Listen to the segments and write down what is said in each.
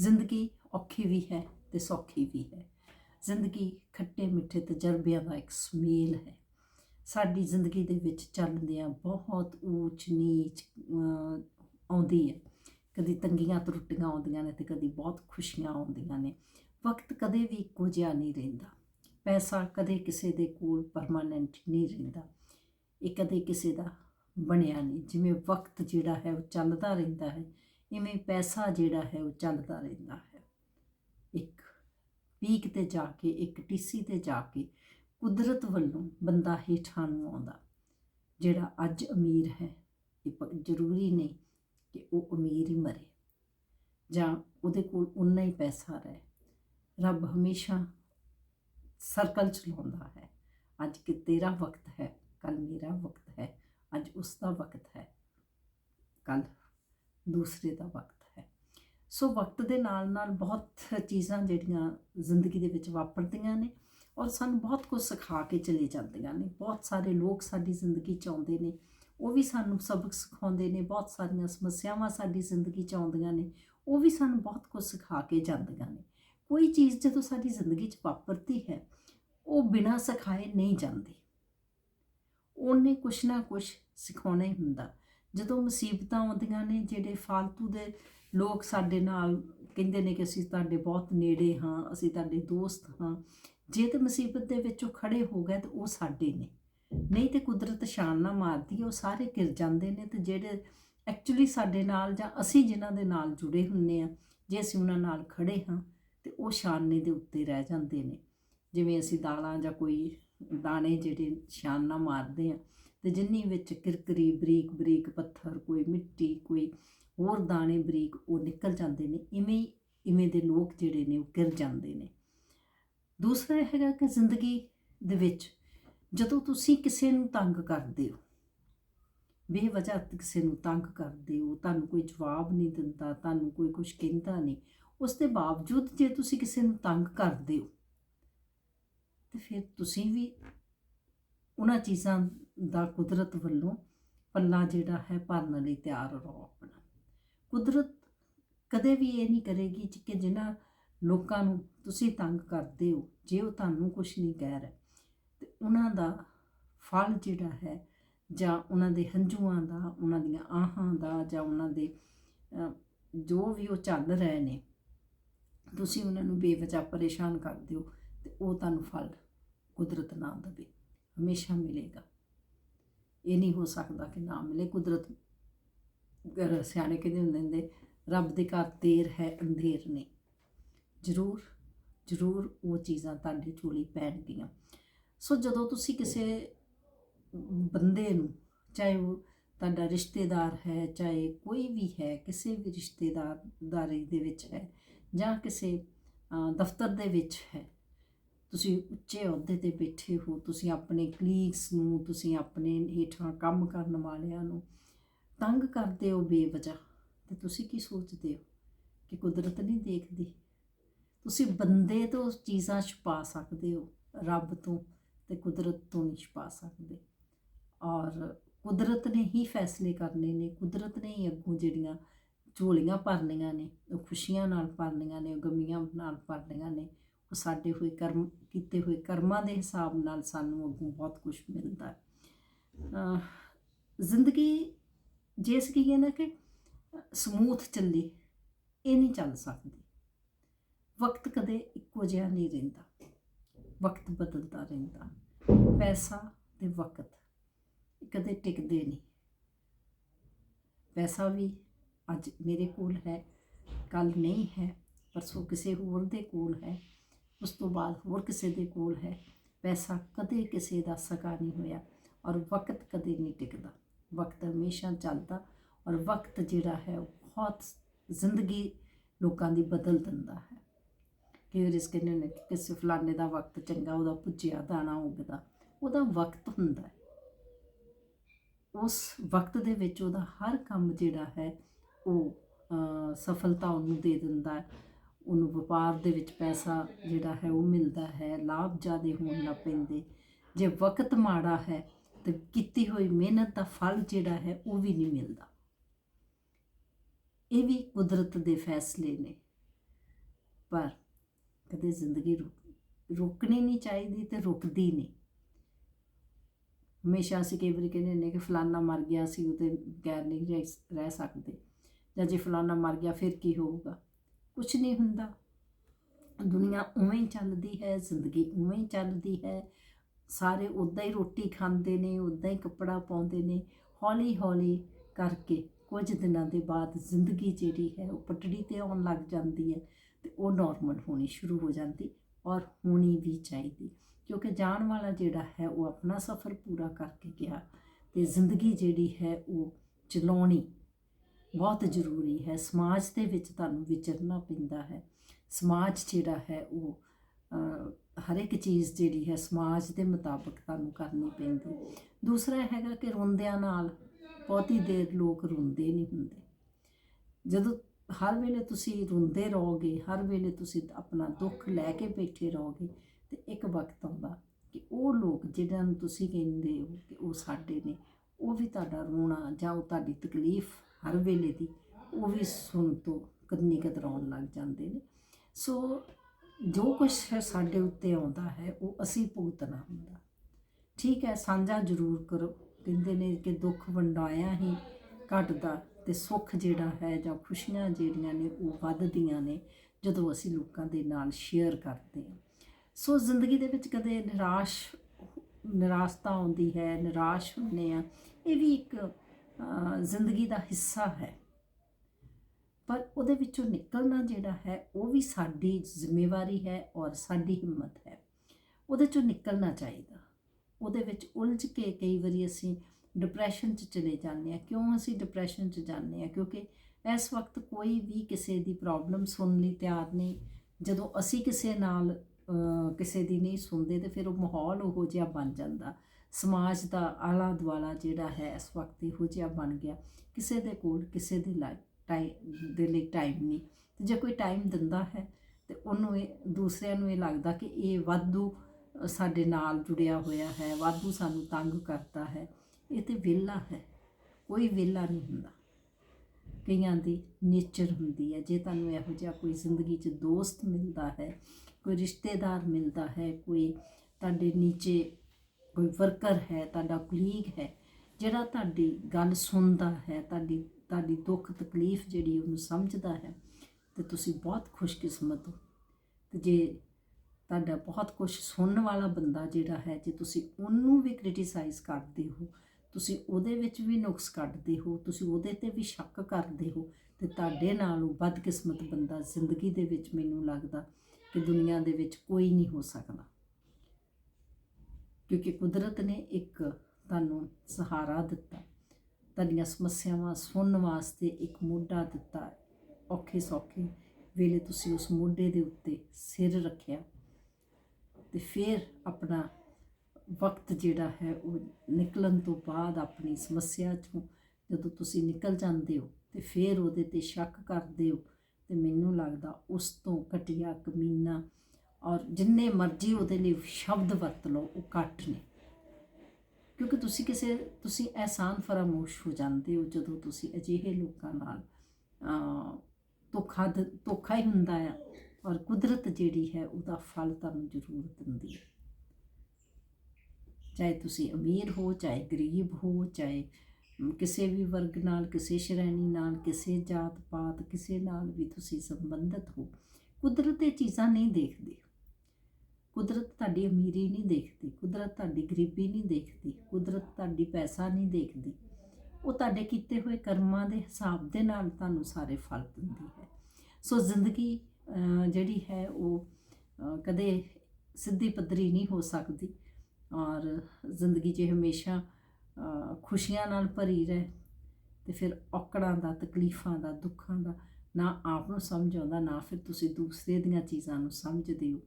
ਜ਼ਿੰਦਗੀ ਔਖੀ ਵੀ ਹੈ ਤੇ ਸੌਖੀ ਵੀ ਹੈ। ਜ਼ਿੰਦਗੀ ਖੱਟੇ ਮਿੱਠੇ ਤਜਰਬਿਆਂ ਦਾ ਇੱਕ ਸੁਮੇਲ ਹੈ। ਸਾਡੀ ਜ਼ਿੰਦਗੀ ਦੇ ਵਿੱਚ ਚੱਲਦਿਆਂ ਬਹੁਤ ਊਚ ਨੀਚ ਆਉਂਦੀ ਹੈ। ਕਦੀ ਤੰਗੀਆਂ ਤਰੁੱਟੀਆਂ ਆਉਂਦੀਆਂ ਨੇ ਤੇ ਕਦੀ ਬਹੁਤ ਖੁਸ਼ੀਆਂ ਆਉਂਦੀਆਂ ਨੇ। ਵਕਤ ਕਦੇ ਵੀ ਇੱਕੋ ਜਿਹਾ ਨਹੀਂ ਰਹਿੰਦਾ। ਪੈਸਾ ਕਦੇ ਕਿਸੇ ਦੇ ਕੋਲ ਪਰਮਾਨੈਂਟ ਨਹੀਂ ਰਹਿੰਦਾ। ਇਹ ਕਦੇ ਕਿਸੇ ਦਾ ਬਣਿਆ ਨਹੀਂ। ਜਿਵੇਂ ਵਕਤ ਜਿਹੜਾ ਹੈ ਉਹ ਚੱਲਦਾ ਰਹਿੰਦਾ ਹੈ ਇਵੇਂ ਪੈਸਾ ਜਿਹੜਾ ਹੈ ਉਹ ਚੱਲਦਾ ਰਹਿੰਦਾ ਹੈ। ਇੱਕ ਪੀਕ ਤੇ ਜਾ ਕੇ, ਇੱਕ ਟੀਸੀ ਤੇ ਜਾ ਕੇ ਕੁਦਰਤ ਵੱਲੋਂ ਬੰਦਾ ਹੇਠਾਂ ਨੂੰ ਆਉਂਦਾ। ਜਿਹੜਾ ਅੱਜ ਅਮੀਰ ਹੈ, ਇਹ ਜ਼ਰੂਰੀ ਨਹੀਂ ਕਿ ਉਹ ਅਮੀਰ ਹੀ ਮਰੇ। ਜਾਂ ਉਹਦੇ ਕੋਲ ਉਨਾ ਹੀ ਪੈਸਾ ਰਹੇ। ਰੱਬ ਹਮੇਸ਼ਾ ਸਰਕਲ ਚਲਾਉਂਦਾ ਹੈ। ਅੱਜ ਕਿ ਤੇਰਾ ਵਕਤ ਹੈ ਕੱਲ ਮੇਰਾ ਵਕਤ ਹੈ, ਅੱਜ ਉਸ ਦਾ ਵਕਤ ਹੈ ਕੱਲ ਦੂਸਰੇ ਦਾ ਵਕਤ ਹੈ। ਸੋ ਵਕਤ ਦੇ ਨਾਲ ਨਾਲ ਬਹੁਤ ਚੀਜ਼ਾਂ ਜਿਹੜੀਆਂ ਜ਼ਿੰਦਗੀ ਦੇ ਵਿੱਚ ਵਾਪਰਦੀਆਂ ਨੇ ਔਰ ਸਾਨੂੰ ਬਹੁਤ ਕੁਝ ਸਿਖਾ ਕੇ ਚਲੇ ਜਾਂਦੀਆਂ ਨੇ। ਬਹੁਤ ਸਾਰੇ ਲੋਕ ਸਾਡੀ ਜ਼ਿੰਦਗੀ ਚ ਆਉਂਦੇ ਨੇ, ਉਹ ਵੀ ਸਾਨੂੰ ਸਬਕ ਸਿਖਾਉਂਦੇ ਨੇ, ਬਹੁਤ ਸਾਰੀਆਂ ਸਮੱਸਿਆਵਾਂ ਸਾਡੀ ਜ਼ਿੰਦਗੀ ਚ ਆਉਂਦੀਆਂ ਨੇ, ਉਹ ਵੀ ਸਾਨੂੰ ਬਹੁਤ ਕੁਝ ਸਿਖਾ ਕੇ ਜਾਂਦੀਆਂ ਨੇ। ਕੋਈ ਚੀਜ਼ ਜਦੋਂ ਸਾਡੀ ਜ਼ਿੰਦਗੀ ਚ ਵਾਪਰਦੀ ਹੈ, ਉਹ ਬਿਨਾਂ ਸਿਖਾਏ ਨਹੀਂ ਜਾਂਦੀ। ਉਹਨੇ ਕੁਛ ਨਾ ਕੁਛ ਸਿਖਾਉਣਾ ਹੀ ਹੁੰਦਾ। ਜਦੋਂ ਮੁਸੀਬਤਾਂ ਆਉਂਦੀਆਂ ਨੇ ਜਿਹੜੇ ਫालतू ਦੇ ਲੋਕ ਸਾਡੇ ਨਾਲ ਕਹਿੰਦੇ ਨੇ ਕਿ ਅਸੀਂ ਤੁਹਾਡੇ ਬਹੁਤ ਨੇੜੇ ਹਾਂ ਅਸੀਂ ਤੁਹਾਡੇ ਦੋਸਤ ਹਾਂ ਜੇ ਤੇ ਮੁਸੀਬਤ ਦੇ ਵਿੱਚ ਉਹ ਖੜੇ ਹੋ ਗਏ ਤਾਂ ਉਹ ਸਾਡੇ ਨੇ। ਨਹੀਂ ਤੇ ਕੁਦਰਤ ਸ਼ਾਨ ਨਾ ਮਾਰਦੀ ਹੈ, ਉਹ ਸਾਰੇ ਗਿਰ ਜਾਂਦੇ ਨੇ ਤੇ ਜਿਹੜੇ ਐਕਚੁਅਲੀ ਸਾਡੇ ਨਾਲ ਜਾਂ ਅਸੀਂ ਜਿਨ੍ਹਾਂ ਦੇ ਨਾਲ ਜੁੜੇ ਹੁੰਨੇ ਆ ਜੇ ਅਸੀਂ ਉਹਨਾਂ ਨਾਲ ਖੜੇ ਹਾਂ ਤੇ ਉਹ ਸ਼ਾਨੇ ਦੇ ਉੱਤੇ ਰਹਿ ਜਾਂਦੇ ਨੇ। ਜਿਵੇਂ ਅਸੀਂ ਦਾਲਾਂ ਜਾਂ ਕੋਈ ਦਾਣੇ ਜਿਹੜੇ ਸ਼ਾਨ ਨਾ ਮਾਰਦੇ ਆ ਤੇ ਜਿੰਨੀ ਵਿੱਚ ਕਿਰਕਰੀ, ਬਰੀਕ ਬਰੀਕ ਪੱਥਰ, ਕੋਈ ਮਿੱਟੀ, ਕੋਈ ਹੋਰ ਦਾਣੇ ਬਰੀਕ ਉਹ ਨਿਕਲ ਜਾਂਦੇ ਨੇ, ਇਵੇਂ ਹੀ ਇਵੇਂ ਦੇ ਲੋਕ ਜਿਹੜੇ ਨੇ ਉਹ ਕਿਰ ਜਾਂਦੇ ਨੇ। ਦੂਸਰਾ ਹੈਗਾ ਕਿ ਜ਼ਿੰਦਗੀ ਦੇ ਵਿੱਚ ਜਦੋਂ ਤੁਸੀਂ ਕਿਸੇ ਨੂੰ ਤੰਗ ਕਰਦੇ ਹੋ, ਬੇਵਜ੍ਹਾ ਕਿਸੇ ਨੂੰ ਤੰਗ ਕਰਦੇ ਹੋ, ਤੁਹਾਨੂੰ ਕੋਈ ਜਵਾਬ ਨਹੀਂ ਦਿੰਦਾ, ਤੁਹਾਨੂੰ ਕੋਈ ਕੁਝ ਕਹਿੰਦਾ ਨਹੀਂ, ਉਸ ਦੇ ਬਾਵਜੂਦ ਜੇ ਤੁਸੀਂ ਕਿਸੇ ਨੂੰ ਤੰਗ ਕਰਦੇ ਹੋ, ਤੇ ਫਿਰ ਤੁਸੀਂ ਵੀ ਉਹਨਾਂ ਚੀਜ਼ਾਂ ਦਾ ਕੁਦਰਤ ਵੱਲੋਂ ਪੱਲਾ ਜਿਹੜਾ ਹੈ ਭਰਨ ਲਈ ਤਿਆਰ ਰਹੋ ਆਪਣਾ। ਕੁਦਰਤ ਕਦੇ ਵੀ ਇਹ ਨਹੀਂ ਕਰੇਗੀ ਕਿ ਜਿਨ੍ਹਾਂ ਲੋਕਾਂ ਨੂੰ ਤੁਸੀਂ ਤੰਗ ਕਰਦੇ ਹੋ, ਜੇ ਉਹ ਤੁਹਾਨੂੰ ਕੁਝ ਨਹੀਂ ਕਹਿ ਰਹੇ। ਤੇ ਉਹਨਾਂ ਦਾ ਫਲ ਜਿਹੜਾ ਹੈ ਜਾਂ ਉਹਨਾਂ ਦੇ ਹੰਝੂਆਂ ਦਾ, ਉਹਨਾਂ ਦੀਆਂ ਆਹਾਂ ਦਾ ਜਾਂ ਉਹਨਾਂ ਦੇ ਜੋ ਵੀ ਉਹ ਚੱਲ ਰਹੇ ਨੇ, ਤੁਸੀਂ ਉਹਨਾਂ ਨੂੰ ਬੇਵਜ੍ਹਾ ਪਰੇਸ਼ਾਨ ਕਰਦੇ ਹੋ ਤੇ ਉਹ ਤੁਹਾਨੂੰ ਫਲ ਕੁਦਰਤ ਨਾਲ ਦੇਵੇ। ਹਮੇਸ਼ਾ ਮਿਲੇਗਾ। ਇਹ ਨਹੀਂ ਹੋ ਸਕਦਾ ਕਿ ਨਾ ਮਿਲੇ ਕੁਦਰਤ। ਅਗਰ ਸਿਆਣੇ ਕਹਿੰਦੇ ਹੁੰਦੇ ਨੇ, ਰੱਬ ਦੇ ਘਰ ਦੇਰ ਹੈ, ਅੰਧੇਰ ਨਹੀਂ। ਜ਼ਰੂਰ ਜ਼ਰੂਰ ਉਹ ਚੀਜ਼ਾਂ ਤੁਹਾਡੇ ਝੋਲੀ ਪੈਣਗੀਆਂ। ਸੋ ਜਦੋਂ ਤੁਸੀਂ ਕਿਸੇ ਬੰਦੇ ਨੂੰ, ਚਾਹੇ ਉਹ ਤੁਹਾਡਾ ਰਿਸ਼ਤੇਦਾਰ ਹੈ, ਚਾਹੇ ਕੋਈ ਵੀ ਹੈ, ਕਿਸੇ ਵੀ ਰਿਸ਼ਤੇਦਾਰਦਾਰੀ ਦੇ ਵਿੱਚ ਹੈ ਜਾਂ ਕਿਸੇ ਦਫ਼ਤਰ ਦੇ ਵਿੱਚ ਹੈ ਤੁਸੀਂ ਉੱਚੇ ਅਹੁਦੇ ਤੇ ਬੈਠੇ ਹੋ, ਤੁਸੀਂ ਆਪਣੇ ਕਲੀਗਸ ਨੂੰ, ਤੁਸੀਂ ਆਪਣੇ ਹੇਠਾਂ ਕੰਮ ਕਰਨ ਵਾਲਿਆਂ ਨੂੰ ਤੰਗ ਕਰਦੇ ਹੋ ਬੇਵਜ੍ਹਾ। ਤੇ ਤੁਸੀਂ ਕੀ ਸੋਚਦੇ ਹੋ? ਕਿ ਕੁਦਰਤ ਨਹੀਂ ਦੇਖਦੀ? ਤੁਸੀਂ ਬੰਦੇ ਤੋਂ ਚੀਜ਼ਾਂ ਛੁਪਾ ਸਕਦੇ ਹੋ, ਰੱਬ ਤੋਂ ਤੇ ਕੁਦਰਤ ਤੋਂ ਨਹੀਂ ਛੁਪਾ ਸਕਦੇ। ਔਰ ਕੁਦਰਤ ਨੇ ਹੀ ਫੈਸਲੇ ਕਰਨੇ ਨੇ, ਕੁਦਰਤ ਨੇ ਹੀ ਅੱਗੋਂ ਜਿਹੜੀਆਂ ਝੋਲੀਆਂ ਭਰਨੀਆਂ ਨੇ, ਉਹ ਖੁਸ਼ੀਆਂ ਨਾਲ ਭਰਨੀਆਂ ਨੇ, ਉਹ ਗਮੀਆਂ ਨਾਲ ਭਰਨੀਆਂ ਨੇ, ਉਹ ਸਾਡੇ ਹੋਏ ਕਰਮ ਕੀਤੇ ਹੋਏ ਕਰਮਾਂ ਦੇ ਹਿਸਾਬ ਨਾਲ ਸਾਨੂੰ ਅੱਗੋਂ ਬਹੁਤ ਕੁਝ ਮਿਲਦਾ ਹੈ। ਜ਼ਿੰਦਗੀ ਜੇ ਅਸੀਂ ਕਹੀਏ ਨਾ ਕਿ ਸਮੂਥ ਚੱਲੇ, ਇਹ ਨਹੀਂ ਚੱਲ ਸਕਦੀ। ਵਕਤ ਕਦੇ ਇੱਕੋ ਜਿਹਾ ਨਹੀਂ ਰਹਿੰਦਾ। ਵਕਤ ਬਦਲਦਾ ਰਹਿੰਦਾ। ਪੈਸਾ ਤੇ ਵਕਤ ਕਦੇ ਟਿਕਦੇ ਨਹੀਂ। ਪੈਸਾ ਵੀ ਅੱਜ ਮੇਰੇ ਕੋਲ ਹੈ ਕੱਲ ਨਹੀਂ ਹੈ, ਪਰਸੋਂ ਕਿਸੇ ਹੋਰ ਦੇ ਕੋਲ ਹੈ। ਉਸ ਤੋਂ ਬਾਅਦ ਹੋਰ ਕਿਸੇ ਦੇ ਕੋਲ ਹੈ, ਪੈਸਾ ਕਦੇ ਕਿਸੇ ਦਾ ਸਕਾ ਨਹੀਂ ਹੋਇਆ ਔਰ ਵਕਤ ਕਦੇ ਨਹੀਂ ਟਿਕਦਾ। ਵਕਤ ਹਮੇਸ਼ਾ ਚੱਲਦਾ ਔਰ ਵਕਤ ਜਿਹੜਾ ਹੈ ਉਹ ਬਹੁਤ ਜ਼ਿੰਦਗੀ ਲੋਕਾਂ ਦੀ ਬਦਲ ਦਿੰਦਾ ਹੈ। ਕਿ ਵਾਰ ਇਸ ਕਹਿੰਦੇ ਨੇ ਕਿ ਕਿਸੇ ਫਲਾਣੇ ਦਾ ਵਕਤ ਚੰਗਾ, ਉਹਦਾ ਪੁੱਜਿਆ, ਦਾਣਾ ਉੱਗਦਾ, ਉਹਦਾ ਵਕਤ ਹੁੰਦਾ ਹੈ। ਉਸ ਵਕਤ ਦੇ ਵਿੱਚ ਉਹਦਾ ਹਰ ਕੰਮ ਜਿਹੜਾ ਹੈ ਉਹ ਸਫਲਤਾ ਉਹਨੂੰ ਦੇ ਦਿੰਦਾ ਹੈ। ਉਹਨੂੰ ਵਪਾਰ ਦੇ ਵਿੱਚ ਪੈਸਾ ਜਿਹੜਾ ਹੈ ਉਹ ਮਿਲਦਾ ਹੈ, ਲਾਭ ਜ਼ਿਆਦੇ ਹੋਣ ਲੱਗ ਪੈਂਦੇ। ਜੇ ਵਕਤ ਮਾੜਾ ਹੈ ਤੇ ਕੀਤੀ ਹੋਈ ਮਿਹਨਤ ਦਾ ਫਲ ਜਿਹੜਾ ਹੈ ਉਹ ਵੀ ਨਹੀਂ ਮਿਲਦਾ। ਇਹ ਵੀ ਕੁਦਰਤ ਦੇ ਫੈਸਲੇ ਨੇ। ਪਰ ਕਦੇ ਜ਼ਿੰਦਗੀ ਰੁਕ- ਰੁਕਣੀ ਨਹੀਂ ਚਾਹੀਦੀ ਤੇ ਰੁਕਦੀ ਨਹੀਂ। ਹਮੇਸ਼ਾ ਅਸੀਂ ਕਈ ਵਾਰੀ ਕਹਿੰਦੇ ਨੇ ਕਿ ਫਲਾਨਾ ਮਰ ਗਿਆ ਸੀ ਉਹਦੇ ਬਗੈਰ ਨਹੀਂ ਰਹਿ ਰਹਿ ਸਕਦੇ। ਜਾਂ ਜੇ ਫਲਾਨਾ ਮਰ ਗਿਆ, ਫਿਰ ਕੀ ਹੋਊਗਾ? ਕੁਝ ਨਹੀਂ ਹੁੰਦਾ। ਦੁਨੀਆ ਉਵੇਂ ਹੀ ਚੱਲਦੀ ਹੈ, ਜ਼ਿੰਦਗੀ ਉਵੇਂ ਹੀ ਚੱਲਦੀ ਹੈ। ਸਾਰੇ ਉਦਾਂ ਹੀ ਰੋਟੀ ਖਾਂਦੇ ਨੇ ਉਦਾਂ ਹੀ ਕੱਪੜਾ ਪਾਉਂਦੇ ਨੇ, ਹੌਲੀ ਹੌਲੀ ਕਰਕੇ ਕੁਝ ਦਿਨਾਂ ਦੇ ਬਾਅਦ ਜ਼ਿੰਦਗੀ ਜਿਹੜੀ ਹੈ ਉਹ ਪਟੜੀ ਤੇ ਆਉਣ ਲੱਗ ਜਾਂਦੀ ਹੈ ਤੇ ਉਹ ਨਾਰਮਲ ਹੋਣੀ ਸ਼ੁਰੂ ਹੋ ਜਾਂਦੀ ਔਰ ਹੋਣੀ ਵੀ ਚਾਹੀਦੀ। ਕਿਉਂਕਿ ਜਾਣ ਵਾਲਾ ਜਿਹੜਾ ਹੈ ਉਹ ਆਪਣਾ ਸਫ਼ਰ ਪੂਰਾ ਕਰਕੇ ਗਿਆ ਤੇ ਜ਼ਿੰਦਗੀ ਜਿਹੜੀ ਹੈ ਉਹ ਚਲਾਉਣੀ ਬਹੁਤ ਜ਼ਰੂਰੀ ਹੈ। ਸਮਾਜ ਦੇ ਵਿੱਚ ਤੁਹਾਨੂੰ ਵਿਚਰਨਾ ਪੈਂਦਾ ਹੈ। ਸਮਾਜ ਜਿਹੜਾ ਹੈ ਉਹ ਹਰ ਇੱਕ ਚੀਜ਼ ਜਿਹੜੀ ਹੈ ਸਮਾਜ ਦੇ ਮੁਤਾਬਕ ਤੁਹਾਨੂੰ ਕਰਨੀ ਪੈਂਦੀ। ਦੂਸਰਾ ਹੈਗਾ ਕਿ ਰੋਂਦਿਆਂ ਨਾਲ ਬਹੁਤੀ ਦੇਰ ਲੋਕ ਰੋਂਦੇ ਨਹੀਂ ਹੁੰਦੇ। ਜਦੋਂ ਹਰ ਵੇਲੇ ਤੁਸੀਂ ਰੋਂਦੇ ਰਹੋਗੇ, ਹਰ ਵੇਲੇ ਤੁਸੀਂ ਆਪਣਾ ਦੁੱਖ ਲੈ ਕੇ ਬੈਠੇ ਰਹੋਗੇ, ਤੇ ਇੱਕ ਵਕਤ ਆਉਂਦਾ ਕਿ ਉਹ ਲੋਕ ਜਿਹਨਾਂ ਨੂੰ ਤੁਸੀਂ ਕਹਿੰਦੇ ਹੋ ਕਿ ਉਹ ਸਾਡੇ ਨੇ, ਉਹ ਵੀ ਤੁਹਾਡਾ ਰੋਣਾ ਜਾਂ ਉਹ ਤੁਹਾਡੀ ਤਕਲੀਫ ਹਰ ਵੇਲੇ ਦੀ, ਉਹ ਵੀ ਸੁਣ ਤੋਂ ਕੰਨੀ ਕਤਰਾਉਣ ਲੱਗ ਜਾਂਦੇ ਨੇ। ਸੋ ਜੋ ਕੁਝ ਸਾਡੇ ਉੱਤੇ ਆਉਂਦਾ ਹੈ, ਉਹ ਅਸੀਂ ਭੁਗਤਣਾ ਹੁੰਦਾ। ਠੀਕ ਹੈ, ਸਾਂਝਾ ਜ਼ਰੂਰ ਕਰੋ। ਕਹਿੰਦੇ ਨੇ ਕਿ ਦੁੱਖ ਵੰਡਾਇਆ ਹੀ ਘਟਦਾ ਤੇ ਸੁੱਖ ਜਿਹੜਾ ਹੈ ਜਾਂ ਖੁਸ਼ੀਆਂ ਜਿਹੜੀਆਂ ਨੇ, ਉਹ ਵੱਧਦੀਆਂ ਨੇ, ਜਦੋਂ ਅਸੀਂ ਲੋਕਾਂ ਦੇ ਨਾਲ ਸ਼ੇਅਰ ਕਰਦੇ ਹਾਂ। ਸੋ ਜ਼ਿੰਦਗੀ ਦੇ ਵਿੱਚ ਕਦੇ ਨਿਰਾਸ਼, ਨਿਰਾਸ਼ਤਾ ਆਉਂਦੀ ਹੈ, ਨਿਰਾਸ਼ ਹੁੰਦੇ ਆ ਇਹ ਵੀ ਇੱਕ ਜ਼ਿੰਦਗੀ ਦਾ ਹਿੱਸਾ ਹੈ। ਪਰ ਉਹਦੇ ਵਿੱਚੋਂ ਨਿਕਲਣਾ ਜਿਹੜਾ ਹੈ, ਉਹ ਵੀ ਸਾਡੀ ਜ਼ਿੰਮੇਵਾਰੀ ਹੈ ਔਰ ਸਾਡੀ ਹਿੰਮਤ ਹੈ। ਉਹਦੇ ਚੋਂ ਨਿਕਲਣਾ ਚਾਹੀਦਾ। ਉਹਦੇ ਵਿੱਚ ਉਲਝ ਕੇ ਕਈ ਵਾਰੀ ਅਸੀਂ ਡਿਪਰੈਸ਼ਨ 'ਚ ਚਲੇ ਜਾਂਦੇ ਆ ਕਿਉਂ ਅਸੀਂ ਡਿਪਰੈਸ਼ਨ 'ਚ ਜਾਂਦੇ ਆ ਕਿਉਂਕਿ ਇਸ ਵਕਤ ਕੋਈ ਵੀ ਕਿਸੇ ਦੀ ਪ੍ਰੋਬਲਮ ਸੁਣਨ ਲਈ ਤਿਆਰ ਨਹੀਂ। ਜਦੋਂ ਅਸੀਂ ਕਿਸੇ ਨਾਲ ਕਿਸੇ ਦੀ ਨਹੀਂ ਸੁਣਦੇ, ਤੇ ਫਿਰ ਉਹ ਮਾਹੌਲ ਉਹੋ ਜਿਹਾ ਬਣ ਜਾਂਦਾ। ਸਮਾਜ ਦਾ ਆਲਾ ਦੁਆਲਾ ਜਿਹੜਾ ਹੈ, ਇਸ ਵਕਤ ਇਹੋ ਜਿਹਾ ਬਣ ਗਿਆ। ਕਿਸੇ ਦੇ ਕੋਲ ਕਿਸੇ ਦੇ ਲਈ ਟਾਈਮ ਦੇ ਲਈ ਟਾਈਮ ਨਹੀਂ। ਤੇ ਜੇ ਕੋਈ ਟਾਈਮ ਦਿੰਦਾ ਹੈ, ਤੇ ਉਹਨੂੰ ਇਹ, ਦੂਸਰਿਆਂ ਨੂੰ ਇਹ ਲੱਗਦਾ ਕਿ ਇਹ ਵਾਧੂ ਸਾਡੇ ਨਾਲ ਜੁੜਿਆ ਹੋਇਆ ਹੈ, ਵਾਧੂ ਸਾਨੂੰ ਤੰਗ ਕਰਦਾ ਹੈ। ਇਹ ਤੇ ਵਿਹਲਾ ਹੈ। ਕੋਈ ਵਿਹਲਾ ਨਹੀਂ ਹੁੰਦਾ। ਕਈਆਂ ਦੀ ਨੇਚਰ ਹੁੰਦੀ ਹੈ। ਜੇ ਤੁਹਾਨੂੰ ਇਹੋ ਜਿਹਾ ਕੋਈ ਜ਼ਿੰਦਗੀ 'ਚ ਦੋਸਤ ਮਿਲਦਾ ਹੈ, ਕੋਈ ਰਿਸ਼ਤੇਦਾਰ ਮਿਲਦਾ ਹੈ, ਕੋਈ ਤੁਹਾਡੇ ਨੀਚੇ ਕੋਈ ਵਰਕਰ ਹੈ, ਤੁਹਾਡਾ ਕੁਲੀਗ ਹੈ, ਜਿਹੜਾ ਤੁਹਾਡੀ ਗੱਲ ਸੁਣਦਾ ਹੈ, ਤੁਹਾਡੀ ਤੁਹਾਡੀ ਦੁੱਖ ਤਕਲੀਫ ਜਿਹੜੀ ਉਹਨੂੰ ਸਮਝਦਾ ਹੈ, ਤੇ ਤੁਸੀਂ ਬਹੁਤ ਖੁਸ਼ਕਿਸਮਤ ਹੋ। ਤੇ ਜੇ ਤੁਹਾਡਾ ਬਹੁਤ ਕੁਝ ਸੁਣਨ ਵਾਲਾ ਬੰਦਾ ਜਿਹੜਾ ਹੈ, ਜੇ ਤੁਸੀਂ ਉਹਨੂੰ ਵੀ ਕ੍ਰਿਟਿਸਾਈਜ਼ ਕਰਦੇ ਹੋ, ਤੁਸੀਂ ਉਹਦੇ ਵਿੱਚ ਵੀ ਨੁਕਸ ਕੱਢਦੇ ਹੋ, ਤੁਸੀਂ ਉਹਦੇ ਤੇ ਵੀ ਸ਼ੱਕ ਕਰਦੇ ਹੋ, ਤੇ ਤੁਹਾਡੇ ਨਾਲੋਂ ਬਦਕਿਸਮਤ ਬੰਦਾ ਜ਼ਿੰਦਗੀ ਦੇ ਵਿੱਚ ਮੈਨੂੰ ਲੱਗਦਾ ਕਿ ਦੁਨੀਆ ਦੇ ਵਿੱਚ ਕੋਈ ਨਹੀਂ ਹੋ ਸਕਦਾ। ਕਿਉਂਕਿ ਕੁਦਰਤ ਨੇ ਇੱਕ ਤੁਹਾਨੂੰ ਸਹਾਰਾ ਦਿੱਤਾ। ਤੁਹਾਡੀਆਂ ਸਮੱਸਿਆਵਾਂ ਸੁਣਨ ਵਾਸਤੇ ਇੱਕ ਮੋਢਾ ਦਿੱਤਾ। ਔਖੇ ਸੌਖੇ ਵੇਲੇ ਤੁਸੀਂ ਉਸ ਮੋਢੇ ਦੇ ਉੱਤੇ ਸਿਰ ਰੱਖਿਆ ਤੇ ਫਿਰ ਆਪਣਾ ਵਕਤ ਜਿਹੜਾ ਹੈ ਉਹ ਨਿਕਲਣ ਤੋਂ ਬਾਅਦ ਆਪਣੀ ਸਮੱਸਿਆ ਚੋਂ ਜਦੋਂ ਤੁਸੀਂ ਨਿਕਲ ਜਾਂਦੇ ਹੋ ਤੇ ਫਿਰ ਉਹਦੇ ਤੇ ਸ਼ੱਕ ਕਰਦੇ ਹੋ ਤੇ ਮੈਨੂੰ ਲੱਗਦਾ ਉਸ ਤੋਂ ਘਟੀਆ ਕਮੀਨਾ ਔਰ ਜਿੰਨੇ ਮਰਜ਼ੀ ਉਹਦੇ ਲਈ ਸ਼ਬਦ ਵਰਤ ਲਓ, ਉਹ ਘੱਟ ਨੇ। ਕਿਉਂਕਿ ਤੁਸੀਂ ਕਿਸੇ, ਤੁਸੀਂ ਅਹਿਸਾਨ ਫਰਾਮੋਸ਼ ਹੋ ਜਾਂਦੇ ਹੋ ਜਦੋਂ ਤੁਸੀਂ ਅਜਿਹੇ ਲੋਕਾਂ ਨਾਲ ਧੋਖਾ ਦ- ਧੋਖਾ ਹੀ ਹੁੰਦਾ ਆ ਔਰ ਕੁਦਰਤ ਜਿਹੜੀ ਹੈ ਉਹਦਾ ਫਲ ਤੁਹਾਨੂੰ ਜ਼ਰੂਰ ਦਿੰਦੀ ਹੈ। ਚਾਹੇ ਤੁਸੀਂ ਅਮੀਰ ਹੋ, ਚਾਹੇ ਗਰੀਬ ਹੋ, ਚਾਹੇ ਕਿਸੇ ਵੀ ਵਰਗ ਨਾਲ, ਕਿਸੇ ਸ਼੍ਰੇਣੀ ਨਾਲ, ਕਿਸੇ ਜਾਤ ਪਾਤ ਕਿਸੇ ਨਾਲ ਵੀ ਤੁਸੀਂ ਸੰਬੰਧਿਤ ਹੋ, ਕੁਦਰਤ ਇਹ ਚੀਜ਼ਾਂ ਨਹੀਂ ਦੇਖਦੀ। ਕੁਦਰਤ ਤੁਹਾਡੀ ਅਮੀਰੀ ਨਹੀਂ ਦੇਖਦੀ, ਕੁਦਰਤ ਤੁਹਾਡੀ ਗਰੀਬੀ ਨਹੀਂ ਦੇਖਦੀ, ਕੁਦਰਤ ਤੁਹਾਡੀ ਪੈਸਾ ਨਹੀਂ ਦੇਖਦੀ। ਉਹ ਤੁਹਾਡੇ ਕੀਤੇ ਹੋਏ ਕਰਮਾਂ ਦੇ ਹਿਸਾਬ ਦੇ ਨਾਲ ਤੁਹਾਨੂੰ ਸਾਰੇ ਫਲ ਦਿੰਦੀ ਹੈ। ਸੋ ਜ਼ਿੰਦਗੀ ਜਿਹੜੀ ਹੈ ਉਹ ਕਦੇ ਸਿੱਧੀ ਪੱਧਰੀ ਨਹੀਂ ਹੋ ਸਕਦੀ ਔਰ ਜ਼ਿੰਦਗੀ 'ਚ ਹਮੇਸ਼ਾ ਖੁਸ਼ੀਆਂ ਨਾਲ ਭਰੀ ਰਹੇ ਤੇ ਫਿਰ ਔਕੜਾਂ ਦਾ, ਤਕਲੀਫਾਂ ਦਾ, ਦੁੱਖਾਂ ਦਾ ਨਾ ਆਪ ਨੂੰ ਸਮਝ ਆਉਂਦਾ, ਨਾ ਫਿਰ ਤੁਸੀਂ ਦੂਸਰੇ ਦੀਆਂ ਚੀਜ਼ਾਂ ਨੂੰ ਸਮਝਦੇ ਹੋ।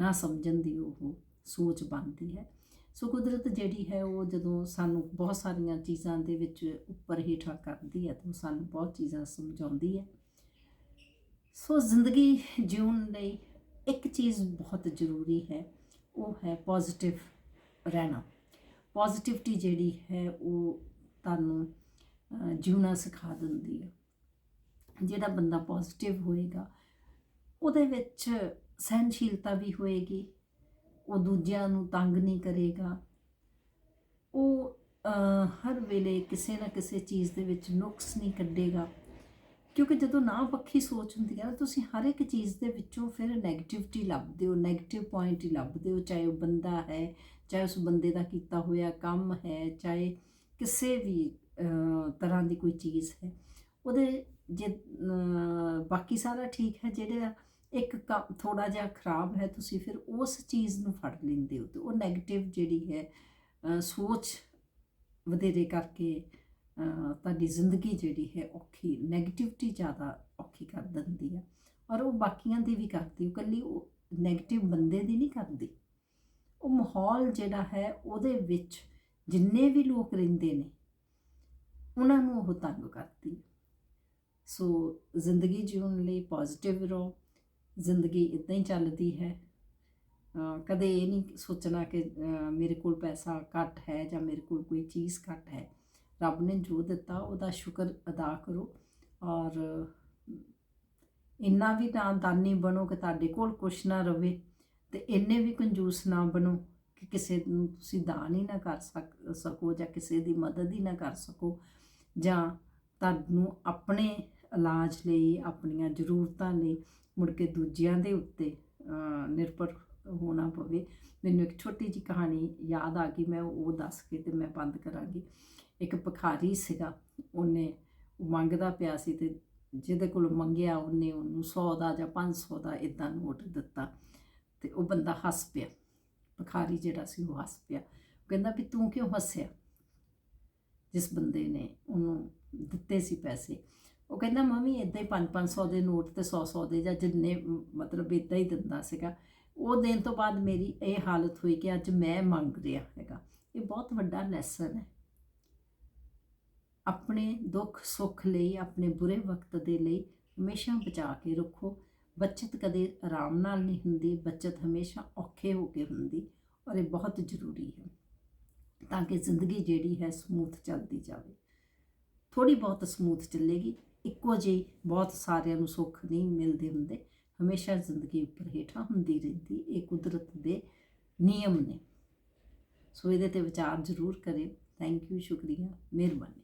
ਨਾ ਸਮਝਣ ਦੀ ਉਹ ਸੋਚ ਬਣਦੀ ਹੈ। ਸੋ ਕੁਦਰਤ ਜਿਹੜੀ ਹੈ ਉਹ ਜਦੋਂ ਸਾਨੂੰ ਬਹੁਤ ਸਾਰੀਆਂ ਚੀਜ਼ਾਂ ਦੇ ਵਿੱਚ ਉੱਪਰ ਹੇਠਾਂ ਕਰਦੀ ਹੈ ਤਾਂ ਉਹ ਸਾਨੂੰ ਬਹੁਤ ਚੀਜ਼ਾਂ ਸਮਝਾਉਂਦੀ ਹੈ। ਸੋ ਜ਼ਿੰਦਗੀ ਜਿਉਣ ਲਈ ਇੱਕ ਚੀਜ਼ ਬਹੁਤ ਜ਼ਰੂਰੀ ਹੈ, ਉਹ ਹੈ ਪੋਜ਼ਿਟਿਵ ਰਹਿਣਾ। ਪੋਜ਼ਿਟਿਵਿਟੀ ਜਿਹੜੀ ਹੈ ਉਹ ਤੁਹਾਨੂੰ ਜਿਉਣਾ ਸਿਖਾ ਦਿੰਦੀ ਹੈ। ਜਿਹੜਾ ਬੰਦਾ ਪੋਜ਼ਿਟਿਵ ਹੋਏਗਾ, ਉਹਦੇ ਵਿੱਚ ਸਹਿਨਸ਼ੀਲਤਾ ਵੀ ਹੋਏਗੀ, ਉਹ ਦੂਜਿਆਂ ਨੂੰ ਤੰਗ ਨਹੀਂ ਕਰੇਗਾ। ਉਹ ਹਰ ਵੇਲੇ ਕਿਸੇ ਨਾ ਕਿਸੇ ਚੀਜ਼ ਦੇ ਵਿੱਚ ਨੁਕਸ ਨਹੀਂ ਕੱਢੇਗਾ। ਕਿਉਂਕਿ ਜਦੋਂ ਨਾ ਪੱਖੀ ਸੋਚ ਹੁੰਦੀ ਹੈ ਨਾ, ਤੁਸੀਂ ਹਰ ਇੱਕ ਚੀਜ਼ ਦੇ ਵਿੱਚੋਂ ਫਿਰ 네ਗੇਟਿਵਿਟੀ ਲੱਭਦੇ ਹੋ 네ਗੇਟਿਵ ਪੁਆਇੰਟ ਹੀ ਲੱਭਦੇ ਹੋ, ਚਾਹੇ ਉਹ ਬੰਦਾ ਹੈ, ਚਾਹੇ ਉਸ ਬੰਦੇ ਦਾ ਕੀਤਾ ਹੋਇਆ ਕੰਮ ਹੈ, ਚਾਹੇ ਕਿਸੇ ਵੀ ਤਰ੍ਹਾਂ ਦੀ ਕੋਈ ਚੀਜ਼ ਹੈ। ਉਹਦੇ ਜੇ ਬਾਕੀ ਸਾਰਾ ਠੀਕ ਹੈ, ਜਿਹੜਾ ਇੱਕ ਥੋੜਾ ਜਿਹਾ ਖਰਾਬ ਹੈ, ਤੁਸੀਂ ਫਿਰ ਉਸ ਚੀਜ਼ ਨੂੰ ਫੜ ਲੈਂਦੇ ਹੋ ਤੇ ਉਹ 네ਗੇਟਿਵ ਜਿਹੜੀ ਹੈ ਸੋਚ ਵਧੇਰੇ ਕਰਕੇ ਤੁਹਾਡੀ ਜ਼ਿੰਦਗੀ ਜਿਹੜੀ ਹੈ ਔਖੀ 네ਗੇਟਿਵਿਟੀ ਜ਼ਿਆਦਾ ਔਖੀ ਕਰ ਦਿੰਦੀ ਹੈ ਔਰ ਉਹ ਬਾਕੀਆਂ ਦੀ ਵੀ ਕਰਦੀ, ਉਹ ਕੱਲੀ ਉਹ 네ਗੇਟਿਵ ਬੰਦੇ ਦੀ ਨਹੀਂ ਕਰਦੀ। ਉਹ ਮਾਹੌਲ ਜਿਹੜਾ ਹੈ, ਉਹਦੇ ਵਿੱਚ ਜਿੰਨੇ ਵੀ ਲੋਕ ਰਹਿੰਦੇ ਨੇ, ਉਹਨਾਂ ਨੂੰ ਉਹ ਤੰਗ ਕਰਦੀ। ਸੋ ਜ਼ਿੰਦਗੀ ਜਿਉਣ ਲਈ ਪੋਜ਼ਿਟਿਵ ਰਹੋ ਜ਼ਿੰਦਗੀ ਇਦਾਂ ਹੀ ਚੱਲਦੀ ਹੈ। ਕਦੇ ਇਹ ਨਹੀਂ ਸੋਚਣਾ ਕਿ ਮੇਰੇ ਕੋਲ ਪੈਸਾ ਘੱਟ ਹੈ ਜਾਂ ਮੇਰੇ ਕੋਲ ਕੋਈ ਚੀਜ਼ ਘੱਟ ਹੈ। ਰੱਬ ਨੇ ਜੋ ਦਿੱਤਾ ਉਹਦਾ ਸ਼ੁਕਰ ਅਦਾ ਕਰੋ ਔਰ ਇੰਨਾ ਵੀ ਤਾਂ ਦਾਨੀ ਬਣੋ ਕਿ ਤੁਹਾਡੇ ਕੋਲ ਕੁਛ ਨਾ ਰਵੇ ਤੇ ਇੰਨੇ ਵੀ ਕੰਜੂਸ ਨਾ ਬਣੋ ਕਿ ਕਿਸੇ ਨੂੰ ਤੁਸੀਂ ਦਾਨ ਹੀ ਨਾ ਕਰ ਸਕੋ ਜਾਂ ਕਿਸੇ ਦੀ ਮਦਦ ਹੀ ਨਾ ਕਰ ਸਕੋ ਜਾਂ ਤੁਹਾਨੂੰ ਆਪਣੇ ਇਲਾਜ ਲਈ, ਆਪਣੀਆਂ ਜ਼ਰੂਰਤਾਂ ਲਈ ਮੁੜ ਕੇ ਦੂਜਿਆਂ ਦੇ ਉੱਤੇ ਨਿਰਭਰ ਹੋਣਾ ਪਵੇ। ਮੈਨੂੰ ਇੱਕ ਛੋਟੀ ਜਿਹੀ ਕਹਾਣੀ ਯਾਦ ਆ ਗਈ, ਮੈਂ ਉਹ ਦੱਸ ਕੇ ਤੇ ਮੈਂ ਬੰਦ ਕਰਾਂਗੀ। ਇੱਕ ਭਿਖਾਰੀ ਸੀਗਾ, ਉਹਨੇ ਉਹ ਮੰਗਦਾ ਪਿਆ ਸੀ ਤੇ ਜਿਹਦੇ ਕੋਲ ਮੰਗਿਆ, ਉਹਨੇ ਉਹਨੂੰ 100 ਦਾ ਜਾਂ 500 ਦਾ ਇਦਾਂ ਨੋਟ ਦਿੱਤਾ ਤੇ ਉਹ ਬੰਦਾ ਹੱਸ ਪਿਆ। ਭਿਖਾਰੀ ਜਿਹੜਾ ਸੀ ਉਹ ਹੱਸ ਪਿਆ। ਉਹ ਕਹਿੰਦਾ ਵੀ ਤੂੰ ਕਿਉਂ ਹੱਸਿਆ? ਜਿਸ ਬੰਦੇ ਨੇ ਉਹਨੂੰ ਦਿੱਤੇ ਸੀ ਪੈਸੇ। ਉਹ ਕਹਿੰਦਾ, ਮੰਮੀ ਇਦਾਂ ਹੀ 5-500 ਦੇ ਨੋਟ ਤੇ 100-100 ਦੇ ਜਾਂ ਜਿੰਨੇ, ਮਤਲਬ ਇਦਾਂ ਹੀ ਦਿੰਦਾ ਸੀਗਾ। ਉਹ ਦਿਨ ਤੋਂ ਬਾਅਦ ਮੇਰੀ ਇਹ ਹਾਲਤ ਹੋਈ ਕਿ ਅੱਜ ਮੈਂ ਮੰਗ ਰਿਹਾ ਹੈਗਾ। ਇਹ ਬਹੁਤ ਵੱਡਾ ਲੈਸਨ ਹੈ। ਆਪਣੇ ਦੁੱਖ, ਸੁੱਖ ਲਈ, ਆਪਣੇ ਬੁਰੇ ਵਕਤ ਦੇ ਲਈ ਹਮੇਸ਼ਾ ਬਚਾ ਕੇ ਰੱਖੋ। ਬਚਤ ਕਦੇ ਆਰਾਮ ਨਾਲ ਨਹੀਂ ਹੁੰਦੀ, ਬਚਤ ਹਮੇਸ਼ਾ ਔਖੇ ਹੋ ਕੇ ਹੁੰਦੀ ਔਰ ਇਹ ਬਹੁਤ ਜ਼ਰੂਰੀ ਹੈ ਤਾਂ ਕਿ ਜ਼ਿੰਦਗੀ ਜਿਹੜੀ ਹੈ ਸਮੂਥ ਚੱਲਦੀ ਜਾਵੇ। ਥੋੜੀ ਬਹੁਤ ਸਮੂਥ ਚੱਲੇਗੀ। ਇੱਕੋ ਜਿਹੇ ਬਹੁਤ ਸਾਰਿਆਂ ਨੂੰ ਸੁੱਖ ਨਹੀਂ ਮਿਲਦੇ ਹੁੰਦੇ। ਹਮੇਸ਼ਾ ਜ਼ਿੰਦਗੀ ਉੱਪਰ ਹੇਠਾਂ ਹੁੰਦੀ ਰਹਿੰਦੀ ਇਹ ਕੁਦਰਤ ਦੇ ਨਿਯਮ ਨੇ। ਸੋ ਇਹਦੇ ਤੇ ਵਿਚਾਰ ਜ਼ਰੂਰ ਕਰਿਓ। ਥੈਂਕ ਯੂ ਸ਼ੁਕਰੀਆ। ਮਿਹਰਬਾਨੀ।